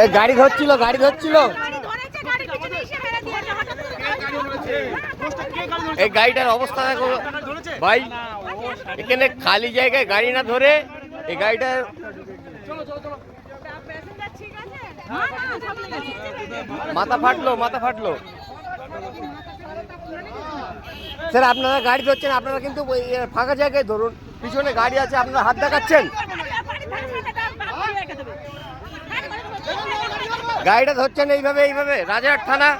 এই গাড়ি ধরছিল গাড়ি ধরছিল। এই গাড়িটার অবস্থা দেখো। ভাই, এখানে খালি জায়গায় গাড়ি না ধরে এই গাড়িটার মাথা ফাটলো মাথা ফাটলো। স্যার, আপনারা গাড়ি ধরছেন, আপনারা কিন্তু ফাঁকা জায়গায় ধরুন। পিছনে গাড়ি আছে, আপনারা হাত দেখাচ্ছেন। গাড়িটা ধরছেন এইভাবে এইভাবে? রাজার থানা?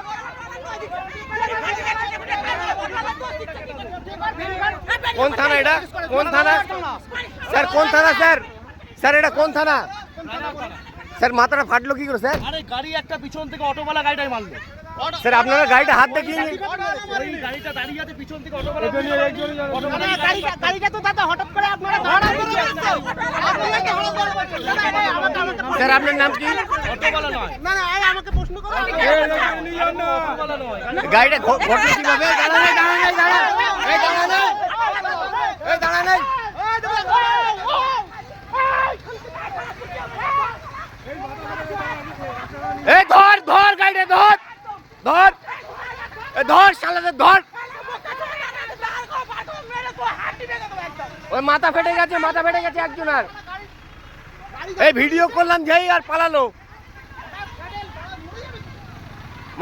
কোন থানা এটা? কোন থানা? স্যার, কোন থানা, স্যার? স্যার, এটা কোন থানা? স্যার, মাথাটা ফাটলো কি করে, স্যার? গাড়ি একটা পিছন থেকে অটোওয়ালা গাড়িটাই মারলো। স্যার, আপনারা গাড়িটা হাত দেখিয়ে নিন। গাড়িটা গাড়িটা গাড়িটা স্যার, আপনার নাম কি? অটোওয়ালা নয় না না এই আমাকে প্রশ্ন করো অটোওয়ালা নয় গাড়িটা ঘ- ঘটলো কীভাবে দাঁড়া নাই দাঁড়া নাই দাঁড়া এই দাঁড়া নাই এই দাঁড়া নাই এই ধর ধর গাড়িটা ধর ধর। ধর শালাদের, ধর। ওই মাথা ফেটে গেছে, মাথা ফেটে গেছে একজন আর। এই ভিডিও করলাম যেই আর পালালো।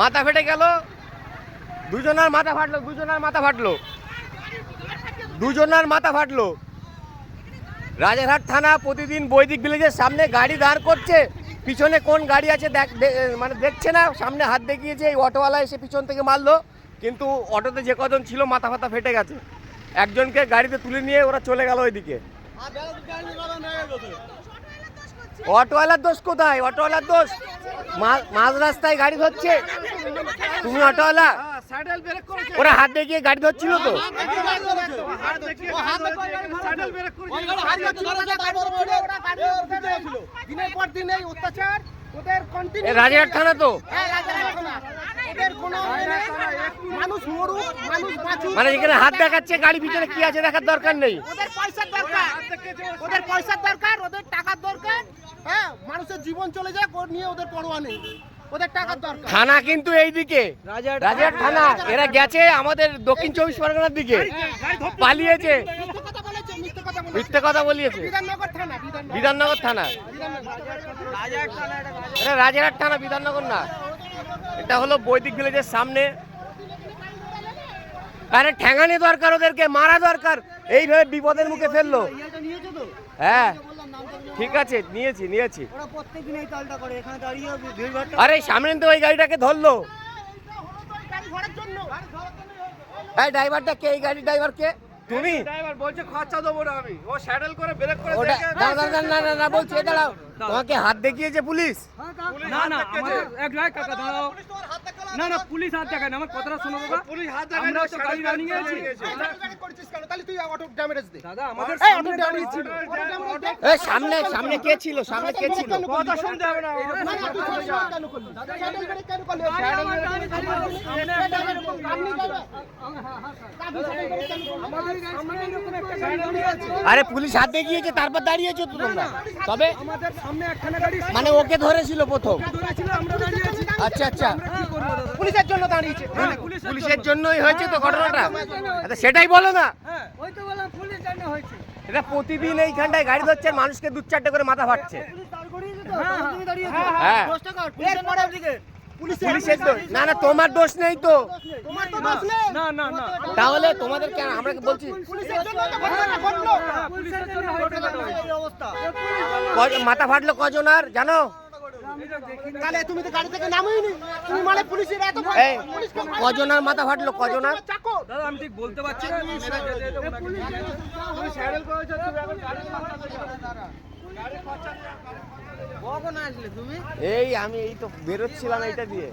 মাথা ফেটে গেল। দুজনার মাথা ফাটলো, দুজনার মাথা ফাটলো। দুজনার মাথা ফাটলো। রাজারহাট থানা প্রতিদিন বৈদিক ভিলেজের সামনে গাড়ি দাঁড় করছে। পিছনে কোন গাড়ি আছে দেখ মানে দেখছে না, সামনে হাত দেখিয়েছে, এই অটোওয়ালা এসে পিছন থেকে মারলো। কিন্তু অটোতে যে কজন ছিল, মাথা ফাতা ফেটে গেছে। একজনকে গাড়িতে তুলে নিয়ে ওরা চলে গেল ওইদিকে। অটোওয়ালার দোষ কোথায়? অটোওয়ালার দোষ? মাঝ রাস্তায় গাড়ি ধরছে? তুমি অটোওয়ালা? ওরা হাত দেখিয়ে গাড়ি ধরছিল তো? দিনের পর দিন এই অত্যাচার ওদের কন্টিনিউ রাজারহাট থানা তো? ওদের কোনো মানুষ মরুক মানুষ বাঁচুক। মানে যেখানে হাত দেখাচ্ছে গাড়ি ভিতরে কি আছে দেখার দরকার নেই। ওদের পয়সার দরকার। ওদের পয়সার দরকার ওদের টাকার দরকার। হ্যাঁ মানুষের জীবন চলে যায় ওর নিয়ে ওদের পরোয়া নেই। ওদের টাকার দরকার। থানা কিন্তু এইদিকে। রাজার থানা। এরা গেছে আমাদের দক্ষিণ চব্বিশ পরগনার দিকে। পালিয়েছে। মিথ্যে কথা বলিয়েছে। বিধাননগর থানা এটা রাজারহাট থানা বিধাননগর না। এটা হলো বৈদিক ভিলেজের সামনে। আরে ঠেঙানি দরকার ওদেরকে মারা দরকার। এইভাবে বিপদের মুখে ফেলল। হ্যাঁ ঠিক আছে নিয়েছি নিয়েছি। আরে সামনে তো ওই গাড়িটাকে ধরলো। এই ড্রাইভারটা কে? এই গাড়ির ড্রাইভার কে? তুমি? ড্রাইভার বলছে খরচা দেবো না আমি। ও স্যাডেল করে ব্রেক করে না না না না না না বলছি দাঁড়াও। তোমাকে হাত দেখিয়েছে পুলিশ? না না আমাদের এক লাখ টাকা দাঁড়াও। না না পুলিশ হাত দেখায় না আমার কথাটা শোনো বাবা। পুলিশ হাত আমরা তো গাড়ি রানিং আছি গাড়ি করেছিস কেন তাহলে তুই অটো ড্যামেজ দে দাদা আমাদের সামনে ড্যামেজ ছিল ছিল এই সামনে সামনে কে ছিল? সামনে কে ছিল? কথা শুনতে হবে না। কেন করলি? কেন করলি? আরে পুলিশ হাত গিয়েছে তারপর দাঁড়িয়েছো তো তোমরা। তবে আমাদের সামনে একখানা গাড়ি মানে ওকে ধরেছিল প্রথম। ধরেছিল আমরা দাঁড়িয়ে আচ্ছা আচ্ছা। আমরা কি করব দাদা? পুলিশের জন্য দাঁড়িয়েছে। পুলিশের জন্যই হয়েছে তো ঘটনাটা। আচ্ছা সেটাই বলো না। হ্যাঁ। ওই তো বললাম পুলিশ হয়েছে। এটা প্রতিদিন এইখানটায় গাড়ি ধরছে মানুষকে দু চারটে করে মাথা ফাটছে। হ্যাঁ তুমি দাঁড়িয়ে আছো। হ্যাঁ। পুলিশের দোষ। না না তোমার দোষ নেই তো। তোমার তো দোষ নেই। না না না তাহলে তোমাদের কেন আমরা বলছি? হ্যাঁ, মাথা ফাটলো কজন আর জানো? তাহলে তুমি তো গাড়ি থেকে নামোইনি তুমি মানে পুলিশের এত কজনার মাথা ফাটলো কজনার? দাদা আমি ঠিক বলতে পারছি না। পুলিশ স্যাডেল করেছ তুমি এখন গাড়ি এই আমি এই তো বেরোচ্ছিলাম এইটা দিয়ে।